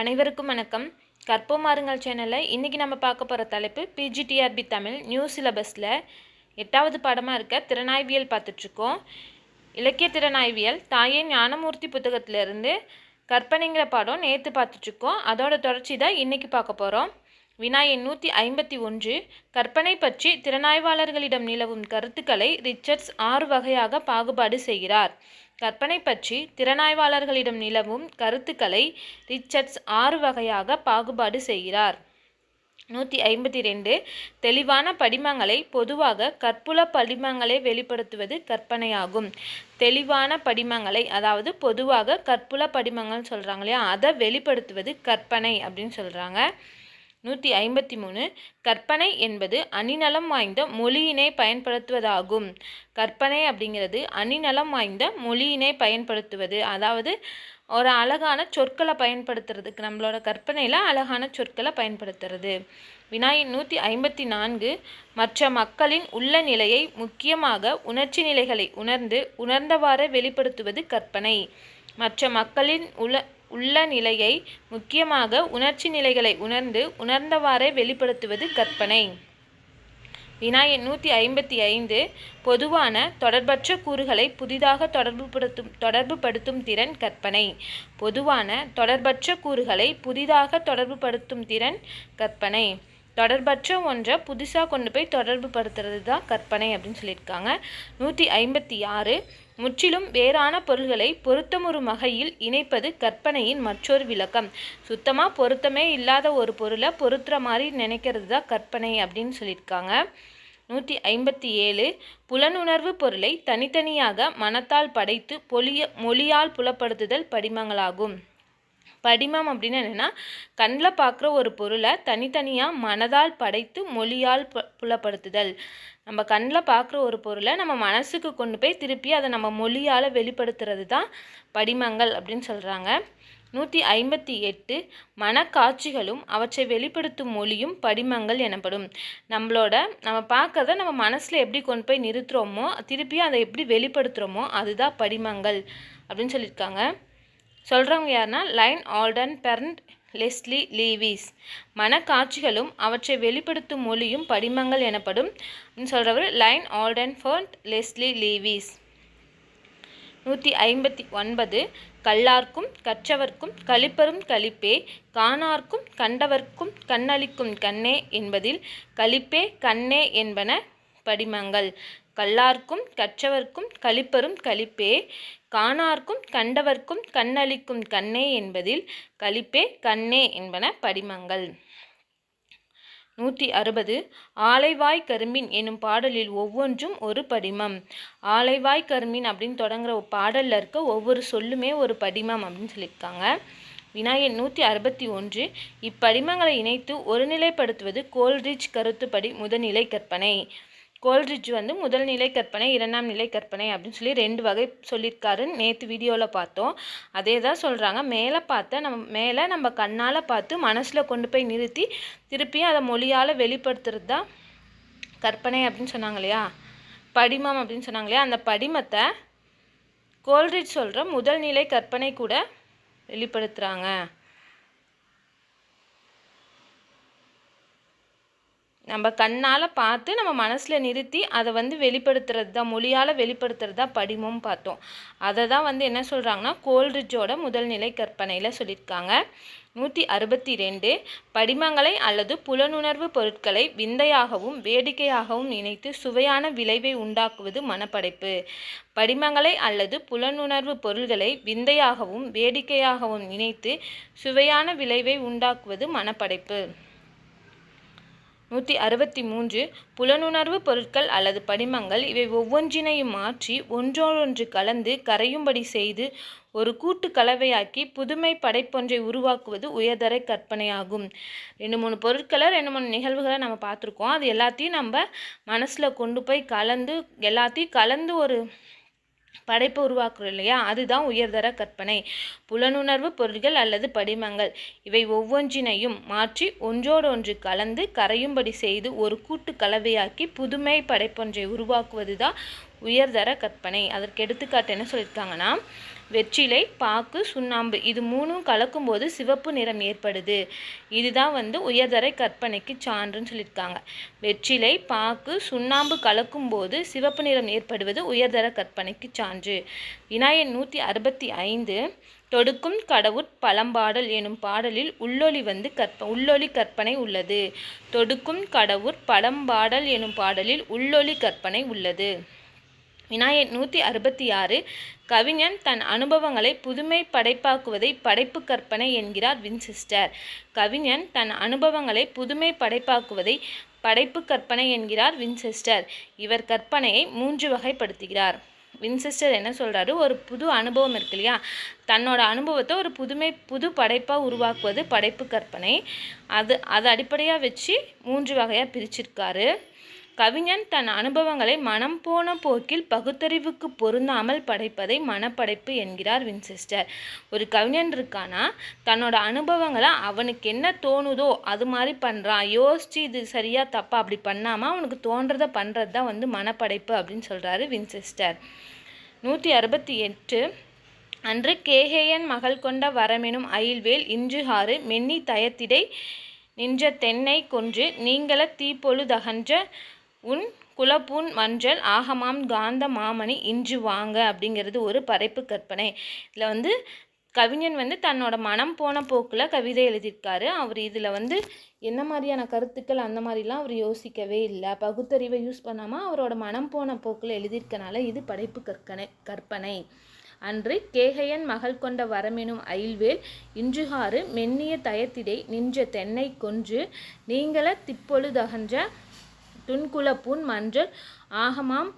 அனைவருக்கும் வணக்கம். கற்போமாருங்கள் சேனலில் இன்றைக்கி நம்ம பார்க்க போகிற தலைப்பு பிஜிடிஆர்பி தமிழ் நியூ சிலபஸில் எட்டாவது பாடமாக இருக்க திறனாய்வியல் பார்த்துட்ருக்கோம். இலக்கிய திறனாய்வியல் தாயே ஞானமூர்த்தி புத்தகத்திலிருந்து கற்பனைங்கிற பாடம் நேற்று பார்த்துட்ருக்கோம். அதோட தொடர்ச்சி தான் இன்றைக்கி பார்க்க போகிறோம் வினாயன் நூற்றி ஐம்பத்தி ஒன்று கற்பனை பற்றி திறனாய்வாளர்களிடம் நிலவும் கருத்துக்களை ரிச்சர்ட்ஸ் ஆறு வகையாக பாகுபாடு செய்கிறார். கற்பனை பற்றி திறனாய்வாளர்களிடம் நிலவும் கருத்துக்களை ரிச்சர்ட்ஸ் ஆறு வகையாக பாகுபாடு செய்கிறார். நூற்றி ஐம்பத்தி ரெண்டு தெளிவான படிமங்களை பொதுவாக கற்புல படிமங்களை வெளிப்படுத்துவது கற்பனையாகும். தெளிவான படிமங்களை அதாவது பொதுவாக கற்புல படிமங்கள்னு சொல்கிறாங்க இல்லையா? அதை வெளிப்படுத்துவது கற்பனை அப்படின்னு சொல்கிறாங்க நூற்றி ஐம்பத்தி மூணு. கற்பனை என்பது அணிநலம் வாய்ந்த மொழியினை பயன்படுத்துவதாகும். கற்பனை அப்படிங்கிறது அணிநலம் வாய்ந்த மொழியினை பயன்படுத்துவது. அதாவது ஒரு அழகான சொற்களை பயன்படுத்துறதுக்கு நம்மளோட கற்பனையில் அழகான சொற்களை பயன்படுத்துறது. வினாயின் நூற்றி ஐம்பத்தி நான்கு மற்ற மக்களின் உள்ள நிலையை முக்கியமாக உணர்ச்சி நிலைகளை உணர்ந்து உணர்ந்தவாறு வெளிப்படுத்துவது கற்பனை. மற்ற மக்களின் உள்ள உள்ள நிலையை முக்கியமாக உணர்ச்சி நிலைகளை உணர்ந்து உணர்ந்தவாறே வெளிப்படுத்துவது கற்பனை. வினா எண் நூற்றி ஐம்பத்தி ஐந்து பொதுவான தொடர்பற்ற கூறுகளை புதிதாக தொடர்புபடுத்தும் தொடர்புபடுத்தும் திறன் கற்பனை. பொதுவான தொடர்பற்ற கூறுகளை புதிதாக தொடர்புபடுத்தும் திறன் கற்பனை. தொடர்பற்ற ஒன்றை புதுசாக கொண்டு போய் தொடர்பு படுத்துறது தான் கற்பனை அப்படின்னு சொல்லியிருக்காங்க. நூற்றி ஐம்பத்தி ஆறு முற்றிலும் வேறான பொருள்களை பொருத்தமொரு வகையில் இணைப்பது கற்பனையின் மற்றொரு விளக்கம். சுத்தமாக பொருத்தமே இல்லாத ஒரு பொருளை பொருத்துற மாதிரி நினைக்கிறது தான் கற்பனை அப்படின்னு சொல்லியிருக்காங்க. நூற்றி ஐம்பத்தி ஏழு புலனுணர்வு பொருளை தனித்தனியாக மனத்தால் படைத்து பொலிய மொழியால் புலப்படுத்துதல் படிமங்களாகும். படிமம் அப்படின்னு என்னென்னா கண்ணில் பார்க்குற ஒரு பொருளை தனித்தனியாக மனதால் படைத்து மொழியால் புலப்படுத்துதல். நம்ம கண்ணில் பார்க்குற ஒரு பொருளை நம்ம மனசுக்கு கொண்டு போய் திருப்பி அதை நம்ம மொழியால் வெளிப்படுத்துறது தான் படிமங்கள் அப்படின்னு சொல்கிறாங்க நூற்றி ஐம்பத்தி எட்டு மனக்காட்சிகளும் அவற்றை வெளிப்படுத்தும் மொழியும் படிமங்கள் எனப்படும். நம்மளோட நம்ம பார்க்கறத நம்ம மனசில் எப்படி கொண்டு போய் நிறுத்துகிறோமோ திருப்பி அதை எப்படி வெளிப்படுத்துகிறோமோ அதுதான் படிமங்கள் அப்படின்னு சொல்லியிருக்காங்க. சொல்கிறவங்க யாருன்னா லைன் ஆல்டன் பெர்ண்ட் லெஸ்லி லீவிஸ். மனக்காட்சிகளும் அவற்றை வெளிப்படுத்தும் மொழியும் படிமங்கள் எனப்படும் சொல்கிறவர் லைன் ஆல்டன் ஃபர்ண்ட் லெஸ்லி லீவிஸ். நூற்றி ஐம்பத்தி ஒன்பது கல்லார்க்கும் கற்றவர்க்கும் கழிப்பரும் கழிப்பே காணார்க்கும் கண்டவர்க்கும் கண்ணளிக்கும் கண்ணே என்பதில் கழிப்பே கண்ணே என்பன படிமங்கள். கல்லார்க்கும் கற்றவர்க்கும் கழிப்பரும் கழிப்பே காணார்க்கும் கண்டவர்க்கும் கண்ணளிக்கும் கண்ணே என்பதில் கழிப்பே கண்ணே என்பன படிமங்கள். நூற்றி அறுபது ஆலைவாய் கரும்பின் எனும் பாடலில் ஒவ்வொன்றும் ஒரு படிமம். ஆலைவாய் கரும்பின் அப்படின்னு தொடங்குற பாடலில் இருக்க ஒவ்வொரு சொல்லுமே ஒரு படிமம் அப்படின்னு சொல்லியிருக்காங்க. வினாயன் நூற்றி அறுபத்தி ஒன்று. இப்படிமங்களை இணைத்து ஒருநிலைப்படுத்துவது கோல்ரிச் கருத்துப்படி முதநிலை கற்பனை. கோல்ரிட்ஜ் வந்து முதல் நிலை கற்பனை இரண்டாம் நிலை கற்பனை அப்படின்னு சொல்லி ரெண்டு வகை சொல்லியிருக்காரு. நேற்று வீடியோவில் பார்த்தோம். அதே தான் சொல்கிறாங்க மேலே பார்த்த நம்ம மேலே நம்ம கண்ணால் பார்த்து மனசில் கொண்டு போய் நிறுத்தி திருப்பியும் அதை மொழியால் வெளிப்படுத்துறது தான் கற்பனை அப்படின்னு சொன்னாங்க இல்லையா? படிமம் அப்படின்னு சொன்னாங்க இல்லையா? அந்த படிமத்தை கோல்ரிட்ஜ் சொல்கிற முதல் நிலை கற்பனை கூட வெளிப்படுத்துகிறாங்க நம்ம கண்ணால் பார்த்து நம்ம மனசில் நிறுத்தி அதை வந்து வெளிப்படுத்துறது தான் மொழியால் வெளிப்படுத்துறது தான் படிமம் பார்த்தோம். அதை தான் வந்து என்ன சொல்கிறாங்கன்னா கோல்ரிட்ஜோட முதல்நிலை கற்பனையில் சொல்லியிருக்காங்க. நூற்றி அறுபத்தி ரெண்டு படிமங்களை அல்லது புலனுணர்வு பொருட்களை விந்தையாகவும் வேடிக்கையாகவும் நினைத்து சுவையான விளைவை உண்டாக்குவது மனப்படைப்பு. படிமங்களை அல்லது புலனுணர்வு பொருள்களை விந்தையாகவும் வேடிக்கையாகவும் நினைத்து சுவையான விளைவை உண்டாக்குவது மனப்படைப்பு. நூற்றி அறுபத்தி மூன்று புலனுணர்வு பொருட்கள் அல்லது படிமங்கள் இவை ஒவ்வொன்றினையும் மாற்றி ஒன்றோடொன்று கலந்து கரையும்படி செய்து ஒரு கூட்டு கலவையாக்கி புதுமை படைப்பொன்றை உருவாக்குவது உயர்தர கற்பனையாகும். ரெண்டு மூணு பொருட்களை ரெண்டு மூணு நிகழ்வுகளை நம்ம பார்த்துருக்கோம். அது எல்லாத்தையும் நம்ம மனசில் கொண்டு போய் கலந்து எல்லாத்தையும் கலந்து ஒரு படைப்பை உருவாக்குறோம் இல்லையா? அதுதான் உயர்தர கற்பனை. புலனுணர்வு பொருள்கள் அல்லது படிமங்கள். இவை ஒவ்வொன்றினையும் மாற்றி ஒன்றோடொன்று கலந்து கரையும்படி செய்து ஒரு கூட்டு கலவையாக்கி புதுமை படைப்பொன்றை உருவாக்குவது தான் உயர்தர கற்பனை. அதற்கு எடுத்துக்காட்டு என்ன சொல்லியிருக்காங்கன்னா வெற்றிலை பாக்கு சுண்ணாம்பு இது மூணும் கலக்கும்போது சிவப்பு நிறம் ஏற்படுது. இதுதான் வந்து உயர்தர கற்பனைக்கு சான்றுன்னு சொல்லியிருக்காங்க. வெற்றிலை பாக்கு சுண்ணாம்பு கலக்கும்போது சிவப்பு நிறம் ஏற்படுவது உயர்தர கற்பனைக்கு சான்று. விநாயகன் நூற்றி அறுபத்தி ஐந்து தொடுக்கும் கடவுட் பழம்பாடல் எனும் பாடலில் உள்ளொலி வந்து கற்ப உள்ளொலி கற்பனை உள்ளது. தொடுக்கும் கடவுட் பழம்பாடல் எனும் பாடலில் உள்ளொலி கற்பனை உள்ளது. வினாயன் நூற்றி அறுபத்தி ஆறு கவிஞன் தன் அனுபவங்களை புதுமை படைப்பாக்குவதை படைப்பு கற்பனை என்கிறார் வின்சிஸ்டர். கவிஞன் தன் அனுபவங்களை புதுமை படைப்பாக்குவதை படைப்பு கற்பனை என்கிறார் வின்செஸ்டர். இவர் கற்பனையை மூன்று வகைப்படுத்துகிறார். வின்செஸ்டர் என்ன சொல்கிறாரு ஒரு புது அனுபவம் இருக்கு இல்லையா? தன்னோட அனுபவத்தை ஒரு புதுமை புது படைப்பாக உருவாக்குவது படைப்பு கற்பனை. அது அதை அடிப்படையாக வச்சு மூன்று வகையாக பிரிச்சிருக்காரு. கவிஞன் தன் அனுபவங்களை மனம் போன போக்கில் பகுத்தறிவுக்கு பொருந்தாமல் படைப்பதை மனப்படைப்பு என்கிறார் வின்செஸ்டர். ஒரு கவிஞன் இருக்கானா? தன்னோட அனுபவங்களை அவனுக்கு என்ன தோணுதோ அது மாதிரி பண்ணுறான் யோசிச்சு இது சரியா தப்பா அப்படி பண்ணாமல் அவனுக்கு தோன்றதை பண்ணுறது தான் வந்து மனப்படைப்பு அப்படின்னு சொல்கிறாரு வின்செஸ்டர். நூற்றி அறுபத்தி எட்டு அன்று கேகேயன் மகள் கொண்ட வரமெனும் அயில்வேல் இன்றுகாறு மென்னி தயத்திடை நின்ற தென்னை கொன்று நீங்கள தீப்பொழுதகன்ற உன் குலப்பூன் மஞ்சள் ஆகமாம் காந்த மாமணி இன்று வாங்க அப்படிங்கிறது ஒரு படைப்பு கற்பனை. இதில் வந்து கவிஞன் வந்து தன்னோட மனம் போன போக்கில் கவிதை எழுதியிருக்காரு. அவர் இதில் வந்து என்ன மாதிரியான கருத்துக்கள் அந்த மாதிரிலாம் அவர் யோசிக்கவே இல்லை. பகுத்தறிவை யூஸ் பண்ணாமல் அவரோட மனம் போன போக்கில் எழுதியிருக்கனால இது படைப்பு கற்கனை கற்பனை. அன்று கேகையன் மகள் கொண்ட வரமெனும் அயில்வேல் இன்றுகாறு மென்னிய தயத்திடை நின்ற தென்னை கொன்று நீங்கள திப்பொழுதகன்ற துன்குல புன் மஞ்சள் ஆகமாம்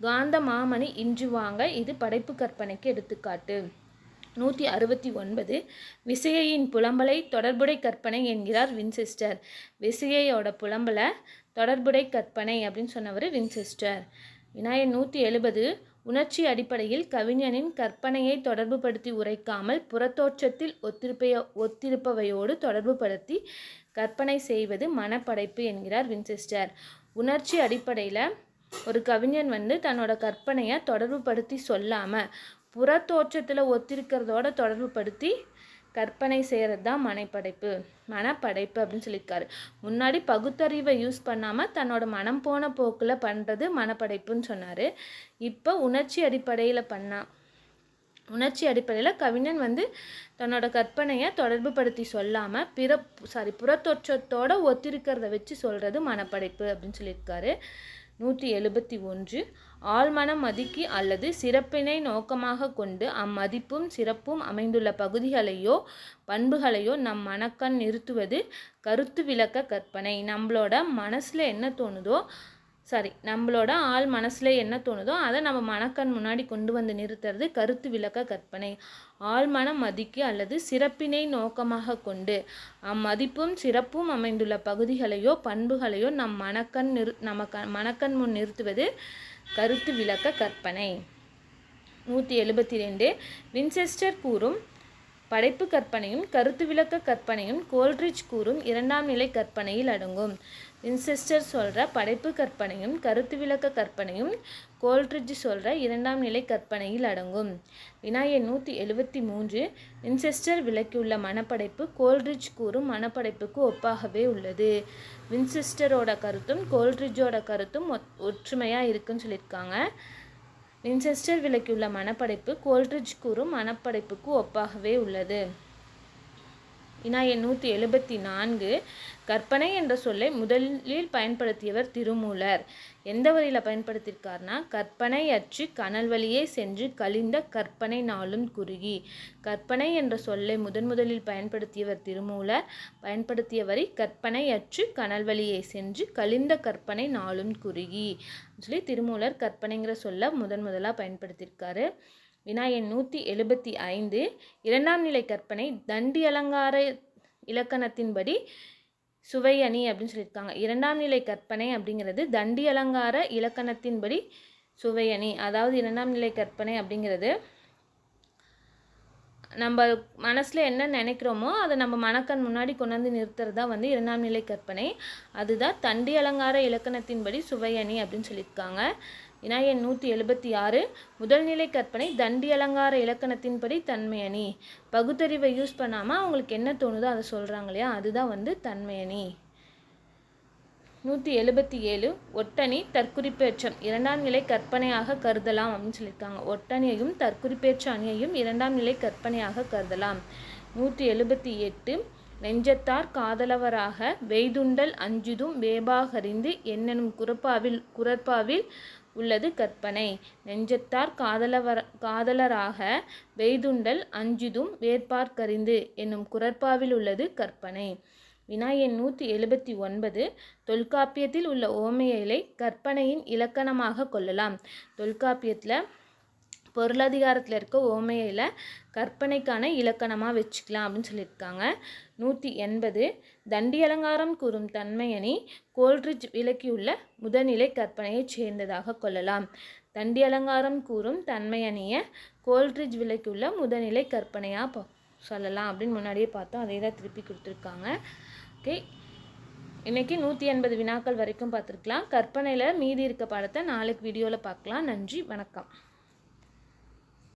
காந்த மாமணி இன்று வாங்க இது படைப்பு கற்பனைக்கு எடுத்துக்காட்டு. நூற்றி அறுபத்தி ஒன்பது விசையையின் புலம்பலை தொடர்புடை கற்பனை என்கிறார் வின்செஸ்டர். விசையோட புலம்பலை தொடர்புடை கற்பனை அப்படின்னு சொன்னவர் வின்செஸ்டர். விநாயகர் நூற்றி எழுபது உணர்ச்சி அடிப்படையில் கவிஞனின் கற்பனையை தொடர்புபடுத்தி உரைக்காமல் புறத்தோற்றத்தில் ஒத்திருப்பைய ஒத்திருப்பவையோடு தொடர்புபடுத்தி கற்பனை செய்வது மனப்படைப்பு என்கிறார் வின்செஸ்டர். உணர்ச்சி அடிப்படையில் ஒரு கவிஞன் வந்து தன்னோட கற்பனையை தொடர்புபடுத்தி சொல்லாமல் புறத்தோற்றத்தில் ஒத்திருக்கிறதோட தொடர்புபடுத்தி கற்பனை செய்கிறது தான் மனைப்படைப்பு. மனப்படைப்பு அப்படின்னு சொல்லியிருக்காரு. முன்னாடி பகுத்தறிவை யூஸ் பண்ணாமல் தன்னோட மனம் போன போக்கில் பண்ணுறது மனப்படைப்புன்னு சொன்னார். இப்போ உணர்ச்சி அடிப்படையில் பண்ணால் உணர்ச்சி அடிப்படையில் கவிஞன் வந்து தன்னோட கற்பனையை தொடர்புபடுத்தி சொல்லாமல் பிற சாரி புறத்தொற்றத்தோடு ஒத்திருக்கிறத வச்சு சொல்கிறது மனப்படைப்பு அப்படின்னு சொல்லியிருக்காரு. நூற்றி எழுபத்தி ஒன்று ஆழ்மனம் மதிக்கி அல்லது சிறப்பினை நோக்கமாக கொண்டு அம்மதிப்பும் சிறப்பும் அமைந்துள்ள பகுதிகளையோ பண்புகளையோ நம் மனக்கண் நிறுத்துவது கருத்து விளக்க கற்பனை. நம்மளோட மனசில் என்ன தோணுதோ சாரி நம்மளோட ஆள் மனசில் என்ன தோணுதோ அதை நம்ம மனக்கண் முன்னாடி கொண்டு வந்து நிறுத்துறது கருத்து விளக்க கற்பனை. ஆழ்மன மதிக்கு அல்லது சிறப்பினை நோக்கமாக கொண்டு அம்மதிப்பும் சிறப்பும் அமைந்துள்ள பகுதிகளையோ பண்புகளையோ நம் மனக்கண் நிறு நம்ம க மனக்கண் முன் நிறுத்துவது கருத்து விளக்க கற்பனை. நூற்றி எழுபத்தி ரெண்டு. வின்செஸ்டர் கூறும் படைப்பு கற்பனையும் கருத்து விளக்க கற்பனையும் கோல்ட்ரிச் கூறும் இரண்டாம் நிலை கற்பனையில் அடங்கும். வின்செஸ்டர் சொல்கிற படைப்பு கற்பனையும் கருத்து விளக்க கற்பனையும் கோல்ட்ரிட்ஜ் சொல்கிற இரண்டாம் நிலை கற்பனையில் அடங்கும். வினாயன் நூற்றி எழுபத்தி மூன்று வின்செஸ்டர் விளக்கியுள்ள மனப்படைப்பு கோல்ட்ரிட்ஜ் கூறும் மனப்படைப்புக்கு ஒப்பாகவே உள்ளது. வின்செஸ்டரோட கருத்தும் கோல்ட்ரிட்ஜோட கருத்தும் ஒத் ஒற்றுமையாக இருக்குன்னு சொல்லியிருக்காங்க. வின்செஸ்டர் விளக்கியுள்ள மனப்படைப்பு கோல்ட்ரிட்ஜ் கூறும் மனப்படைப்புக்கு ஒப்பாகவே உள்ளது. வினாயன் நூற்றி எழுபத்தி நான்கு கற்பனை என்ற சொல்லை முதலில் பயன்படுத்தியவர் திருமூலர். எந்த வரியில் பயன்படுத்தியிருக்கார்னா கற்பனை அச்சு கனல் வழியே சென்று கழிந்த கற்பனை நாளும் குறுகி. கற்பனை என்ற சொல்லை முதன் முதலில் பயன்படுத்தியவர் திருமூலர். பயன்படுத்திய வரி கற்பனை அச்சு கனல் வழியே சென்று கழிந்த கற்பனை நாளும் குறுகி. சொல்லி திருமூலர் கற்பனைங்கிற சொல்ல முதன் முதலாக பயன்படுத்தியிருக்காரு வினாயன் நூற்றி எழுபத்தி ஐந்து இரண்டாம் நிலை கற்பனை தண்டி அலங்கார இலக்கணத்தின்படி சுவையணி அப்படின்னு சொல்லியிருக்காங்க. இரண்டாம் நிலை கற்பனை அப்படிங்கிறது தண்டி அலங்கார இலக்கணத்தின்படி சுவையணி அதாவது இரண்டாம் நிலை கற்பனை அப்படிங்கிறது நம்ம மனசில் என்ன நினைக்கிறோமோ அதை நம்ம மனக்கண் முன்னாடி கொண்டாந்து நிறுத்துறது தான் வந்து இரண்டாம் நிலை கற்பனை. அதுதான் தண்டி அலங்கார இலக்கணத்தின்படி சுவையணி அப்படின்னு சொல்லியிருக்காங்க. வினா நூற்றி எழுபத்தி ஆறு முதல்நிலை கற்பனை தண்டி அலங்கார இலக்கணத்தின்படி தன்மையணி. பகுத்தறிவை யூஸ் பண்ணாமல் அவங்களுக்கு என்ன தோணுதோ அதை சொல்கிறாங்க இல்லையா? அதுதான் வந்து தன்மையணி. நூற்றி எழுபத்தி ஏழு ஒட்டணி தற்குறிப்பேற்றம். இரண்டாம் நிலை கற்பனையாக கருதலாம் அப்படின்னு சொல்லியிருக்காங்க. ஒட்டணியையும் தற்குறிப்பேற்ற அணியையும் இரண்டாம் நிலை கற்பனையாக கருதலாம். நூற்றி எழுபத்தி எட்டு நெஞ்சத்தார் காதலவராக வெய்துண்டல் அஞ்சுதும் வேபாகறிந்து என்னெனும் குரப்பாவில் குரப்பாவில் உள்ளது கற்பனை. நெஞ்சத்தார் காதலவர காதலராக வெய்துண்டல் அஞ்சுதும் வேட்பார்க்கறிந்து என்னும் குரற்பாவில் உள்ளது கற்பனை. வினா எண் நூற்றி எழுபத்தி ஒன்பது தொல்காப்பியத்தில் உள்ள ஓமையலை கற்பனையின் இலக்கணமாக கொள்ளலாம். தொல்காப்பியத்தில் பொருளாதாரத்தில் இருக்க ஓமையில் கற்பனைக்கான இலக்கணமாக வச்சுக்கலாம் அப்படின்னு சொல்லியிருக்காங்க. நூற்றி எண்பது தண்டி அலங்காரம் கூறும் தன்மையணி கோல்ட்ரிட்ஜ் விளக்கியுள்ள முதல்நிலை கற்பனையைச் சேர்ந்ததாக கொள்ளலாம். தண்டி அலங்காரம் கூறும் தன்மையணியை கோல்ட்ரிட்ஜ் விளக்கியுள்ள முதல்நிலை கற்பனையாக சொல்லலாம் அப்படின்னு முன்னாடியே பார்த்தோம். அதே தான் திருப்பி கொடுத்துருக்காங்க. ஓகே. இன்றைக்கி நூற்றி எண்பது வினாக்கள் வரைக்கும் பார்த்துருக்கலாம். கற்பனையில் மீதி இருக்க படத்தை நாளைக்கு வீடியோவில் பார்க்கலாம். நன்றி. வணக்கம்.